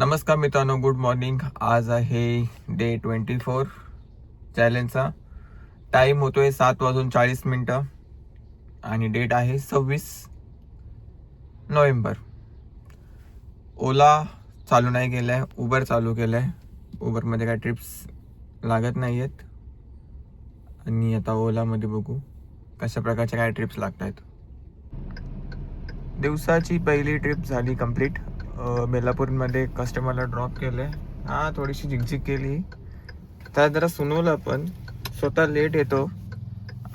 नमस्कार मित्रांनो good morning आज आहे डे ट्वेंटी फोर चॅलेंजचा टाईम होतोय सात वाजून चाळीस मिनटं. आणि डेट आहे सव्वीस नोव्हेंबर. ओला चालू नाही केलं आहे उबर चालू केलं आहे उबरमध्ये काय ट्रिप्स लागत नाही आहेत आणि आता ओलामध्ये बघू कशा प्रकारच्या काय ट्रिप्स लागत आहेत दिवसाची पहिली ट्रिप झाली कंप्लीट बेलापूरमध्ये कस्टमरला ड्रॉप केलं आहे हां थोडीशी झिकझिक केली. तर जरा सुनवलं आपण. स्वतः लेट येतो.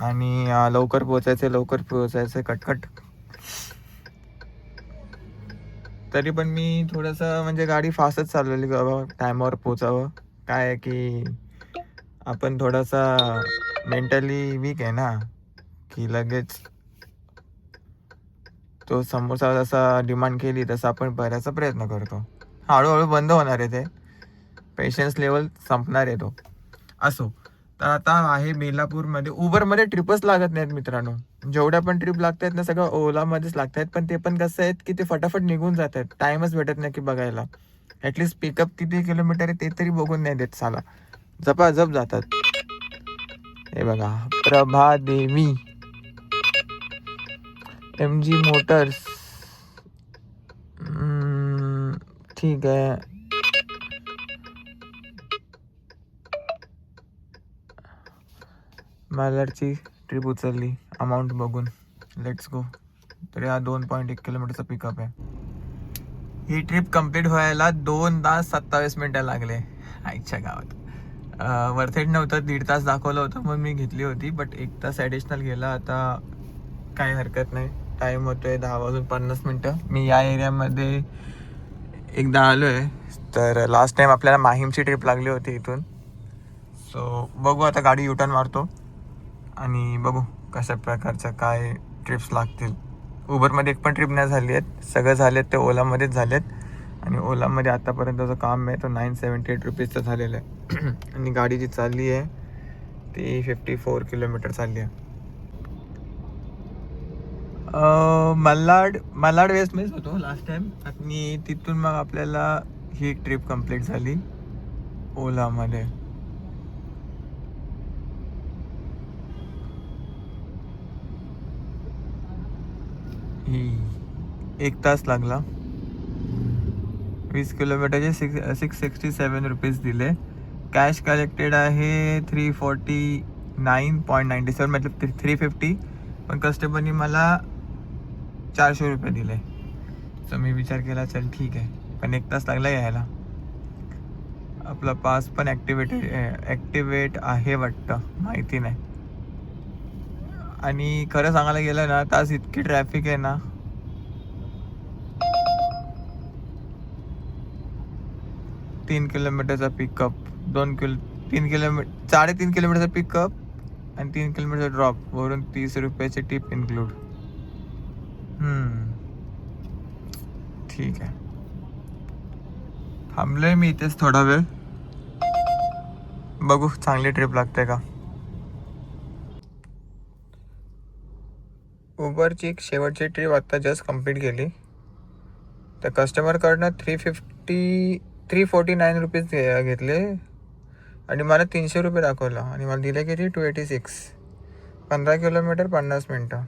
आणि लवकर पोचायचं लवकर पोचायचं कटकट. तरी पण मी थोडंसं म्हणजे गाडी फास्टच चालवली बाबा टायमावर पोचावं काय आहे की आपण थोडासा मेंटली वीक आहे ना की लगेच तो समोसा जसा डिमांड केली तसं आपण भरायचा प्रयत्न करतो. हळूहळू बंद होणार आहे ते. पेशन्स लेवल संपणार आहे तो. असो. तर आता आहे बेलापूरमध्ये उबरमध्ये ट्रिपच लागत नाहीत मित्रांनो. जेवढ्या पण ट्रिप लागत आहेत ना सगळं ओलामध्येच लागत आहेत पण ते पण कसं आहेत की ते फटाफट निघून जात आहेत टाइमच भेटत नाही की बघायला. ॲटलिस्ट पिकअप किती किलोमीटर आहे ते तरी बघून नाही देत साला. जपाजप जातात. हे बघा. प्रभा देवी एम जी मोटर्स ठीक आहे. मालाडची ट्रिप उचलली. अमाऊंट बघून. लेट्स गो तर हा दोन पॉईंट एक किलोमीटरचा पिकअप आहे. ही ट्रिप कंप्लीट व्हायला दोन तास सत्तावीस मिनटं लागले. आईच्या गावात. वर्थेट नव्हतं. दीड तास दाखवलं होतं मग मी घेतली होती बट एक तास ॲडिशनल गेला. आता काही हरकत नाही. टाईम होतोय दहा वाजून पन्नास मिनटं. मी या एरियामध्ये एकदा आलो आहे तर लास्ट टाईम आपल्याला माहीमची ट्रिप लागली होती इथून. सो बघू आता गाडी युटर्न मारतो. आणि बघू कशा प्रकारच्या काय ट्रिप्स लागतील. उबरमध्ये एक पण ट्रिप नाही झाली आहेत. सगळं झाले आहेत ते ओलामध्येच झाले आहेत. आणि ओलामध्ये आतापर्यंत जो काम आहे तो नाईन सेवन्टी एट रुपीजचं झालेलं आहे. आणि गाडी जी चालली आहे ती फिफ्टी फोर किलोमीटर चालली आहे. अं, मल्हाड वेस्ट मिस होतो लास्ट टाइम आणि तिथून मग आपल्याला ही ट्रिप कंप्लीट झाली. ओलामध्ये. ही एक तास लागला. वीस किलोमीटरचे six six sixty seven rupees दिले. कॅश कलेक्टेड आहे three forty nine point ninety seven मतलब थ्री फिफ्टी पण कस्टमरनी मला चारशे रुपये दिले. तर मी विचार केला चल ठीक आहे. पण एक तास लागला यायला. आपला पास पण ॲक्टिवेट ॲक्टिवेट आहे वाटतं माहिती नाही. आणि खरं सांगायला गेलं ना तास इतकी ट्रॅफिक आहे ना. तीन किलोमीटरचा पिकअप दोन किलो तीन किलोमीटर साडेतीन किलोमीटरचा पिकअप आणि तीन किलोमीटरचा ड्रॉप वरून तीस रुपयाचे टिप इन्क्लूड ठीक आहे. थांबलोय मी इथेच थोडा वेळ. बघू चांगली ट्रिप लागते का? उबरची एक शेवटची ट्रिप आत्ता जस्ट कंप्लीट केली. तर कस्टमरकडनं three fifty three forty nine rupees घेतले. आणि मला तीनशे रुपये दाखवला. आणि मला दिले किती? टू एटी सिक्स पंधरा किलोमीटर पन्नास मिनटं.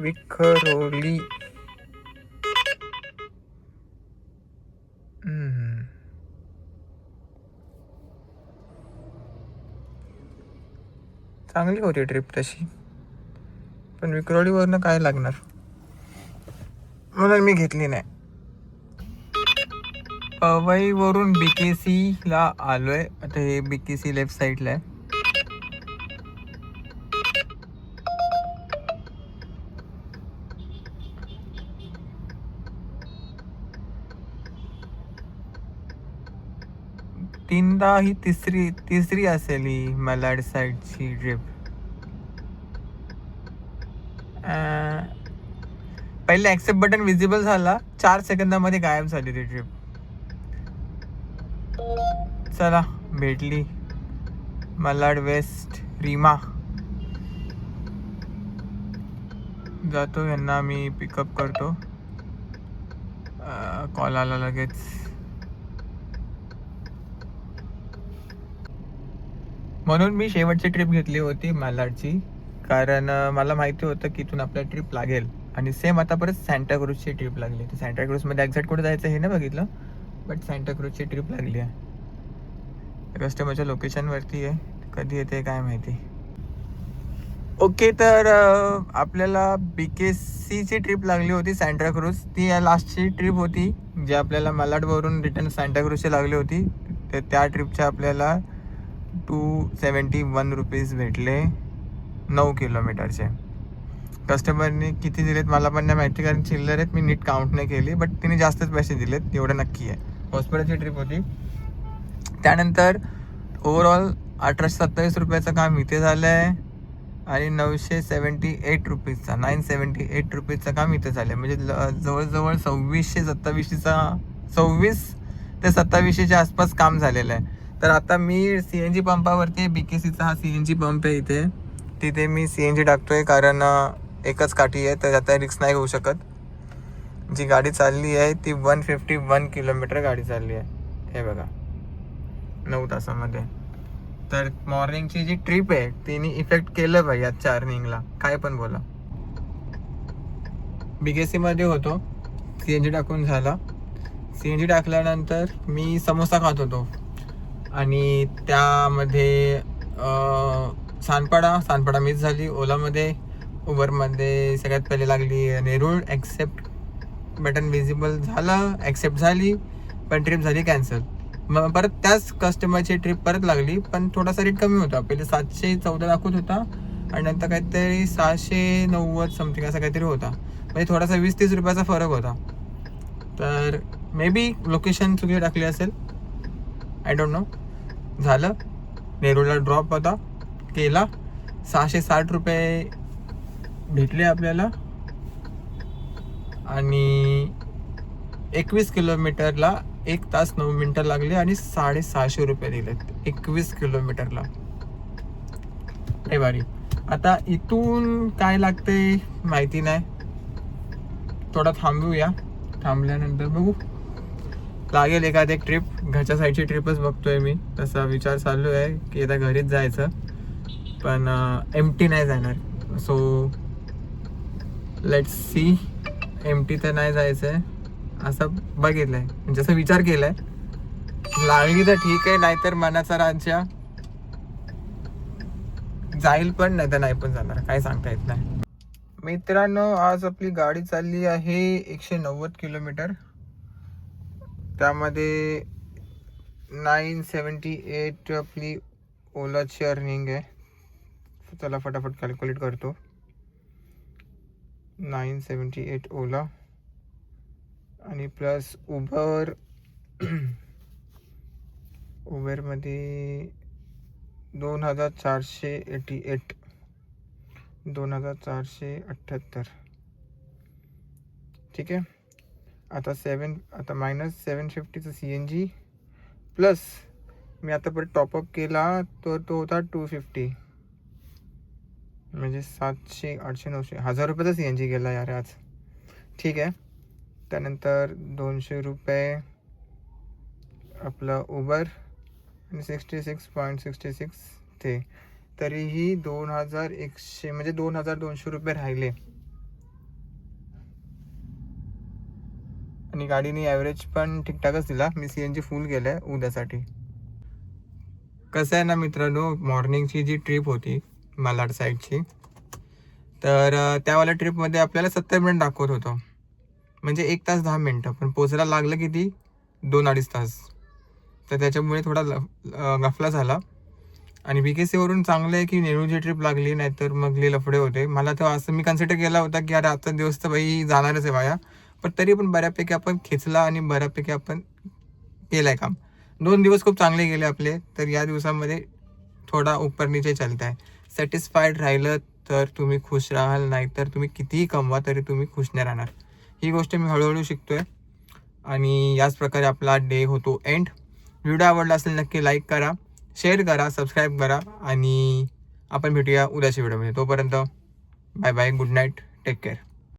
विखरोली. चांगली होती ट्रिप तशी. पण विक्रोळीवरनं काय लागणार? म्हणून मी घेतली नाही. पवईवरून बी के सीला आलोय. आता हे बी के सी लेफ्ट साईडला आहे. तीनदा ही तिसरी तिसरी असेल ही मलाड साईडची ट्रिप पहिले ऍक्सेप्ट बटन विजिबल झाला. चार सेकंदामध्ये गायब झाली ती ट्रिप चला भेटली. मलाड वेस्ट रीमा. जातो यांना मी पिकअप करतो. कॉल आला लगेच. म्हणून मी शेवटची ट्रिप घेतली होती मालाडची कारण मला माहिती होतं की इथून आपल्या ट्रिप लागेल. आणि सेम आता परत सँटाक्रूजची ट्रिप लागली. तर सँटाक्रूजमध्ये एक्झॅक्ट कुठे जायचं हे नाही बघितलं. बट सँटाक्रूजची ट्रिप लागली आहे. कस्टमरच्या लोकेशनवरती आहे. कधी येते काय माहिती. ओके तर आपल्याला बी के सीची ट्रिप लागली होती सँटाक्रूज ती या लास्टची ट्रिप होती. जी आपल्याला मलाडवरून रिटर्न सँटाक्रूजची लागली होती. तर त्या ट्रिपच्या आपल्याला टू सेवन्टी वन रुपीज भेटले नऊ किलोमीटरचे कस्टमरने किती दिलेत मला पण नाही माहिती कारण चिल्लर आहेत मी नीट काउंट नाही केली बट तिने जास्तच पैसे दिलेत एवढं नक्की आहे. हॉस्पिटलची ट्रिप होती. त्यानंतर ओवरऑल अठराशे सत्तावीस रुपयाचं काम इथे झालं आहे आणि नऊशे सेवन्टी एट रुपीजचा नाईन सेवन्टी एट रुपीजचं काम इथे झालं आहे म्हणजे जवळजवळ सव्वीसशे सत्तावीसशेचा सव्वीस ते सत्तावीसशेच्या आसपास काम झालेलं आहे. तर आता मी सी एन जी पंपावरती बी के सीचा हा सी एन जी पंप आहे इथे. तिथे मी सी एन जी टाकतोय कारण एकच काठी आहे तर आता रिक्स नाही होऊ शकत. जी गाडी चालली आहे ती वन फिफ्टी वन किलोमीटर गाडी चालली आहे. हे बघा. नऊ तासामध्ये. तर मॉर्निंगची जी ट्रिप आहे तिने इफेक्ट केलं पाहिजे आजच्या अर्निंगला काय पण बोला. बी के सीमध्ये होतो. सी एन जी टाकून झाला. सी एन जी टाकल्यानंतर मी समोसा खात होतो. आणि त्यामध्ये सानपाडा सानपाडा मिस झाली. ओलामध्ये उबरमध्ये सगळ्यात पहिले लागली नेरूळ. ॲक्सेप्ट बटन विजिबल झालं. ॲक्सेप्ट झाली पण ट्रिप झाली कॅन्सल मग परत त्याच कस्टमरची ट्रिप परत लागली पण थोडासा रेट कमी होता. पहिले सातशे चौदा दाखवत होता आणि नंतर काहीतरी सहाशे नव्वद समथिंग असा काहीतरी होता. म्हणजे थोडासा वीस तीस रुपयाचा फरक होता. तर मे बी लोकेशन चुकी टाकली असेल. आय डोंट नो झालं. नेरूळला ड्रॉप होता. केला. सहाशे साठ रुपये भेटले आपल्याला. आणि एकवीस किलोमीटरला एक तास नऊ मिनटं लागले आणि साडेसहाशे रुपये दिलेत. एकवीस किलोमीटरला. लय आता इथून काय लागते माहिती नाही. थोडा थांबूया. थांबल्यानंतर बघू. लागेल एखादी एक ट्रिप घरच्या साईडची ट्रिपच बघतोय मी. तसा विचार चालू आहे की आता घरीच जायचं. पण एम टी नाही जाणार. So let C M T तर नाही जायचं आहे असं बघितलंय. म्हणजे असं विचार केलाय. लागली तर ठीक आहे नाहीतर मनाचा राज्य जाईल पण नाही तर नाही पण जाणार. काय सांगता येत नाही. मित्रांनो आज आपली गाडी चालली आहे एकशे नव्वद किलोमीटर. त्यामध्ये नाईन सेवन्टी एट आपली ओलाची अर्निंग आहे. त्याला फटाफट कॅल्क्युलेट करतो. नाईन सेवन्टी एट ओला आणि प्लस उबर उबेरमध्ये दोन हजार चारशे एटी एट दोन हजार चारशे अठ्ठ्याहत्तर. ठीक आहे? आता सेवन आता मायनस सेवन फिफ्टीचं सी एन जी प्लस मी आता परत टॉपअप केला तर तो होता टू फिफ्टी म्हणजे सातशे आठशे नऊशे हजार रुपयाचा सी एन जी गेला यार आज. ठीक आहे. त्यानंतर दोनशे रुपये आपलं उबर आणि sixty six point sixty six ते तरीही दोन हजार एकशे म्हणजे दोन हजार दोनशे रुपये राहिले. आणि गाडीने ॲव्हरेज पण ठीकठाकच दिला. मी सी एन जी फुल केलं आहे उद्यासाठी. कसं आहे ना मित्रांनो मॉर्निंगची जी ट्रिप होती मालाड साईडची तर त्यावाल्या ट्रिपमध्ये आपल्याला सत्तर मिनिट दाखवत होतं. म्हणजे एक तास दहा मिनटं पण पोचायला लागलं किती? दोन अडीच तास. तर त्याच्यामुळे थोडा गफला झाला. आणि बी के सीवरून चांगलं आहे की नेहरूची ट्रिप लागली नाहीतर मग ले लफडे होते. मला तर असं मी कन्सिडर केला होता की अरे आजचा दिवस तर बाई जाणारच आहे वाया पण तरी पण बऱ्यापैकी आपण खेचला आणि बऱ्यापैकी आपण केलं आहे काम. दोन दिवस खूप चांगले गेले आपले तर या दिवसामध्ये थोडा उपर नीचे चालत आहे. सॅटिस्फाईड राहिलं तर तुम्ही खुश राहाल नाही तर तुम्ही कितीही कमवा तरी तुम्ही खुश नाही राहणार. ही गोष्ट मी हळूहळू शिकतोय. आणि याच प्रकारे आपला डे होतो एंड व्हिडिओ आवडला असेल नक्की लाईक करा शेअर करा सबस्क्राईब करा आणि आपण भेटूया उद्याच्या व्हिडिओमध्ये तोपर्यंत bye bye good night take care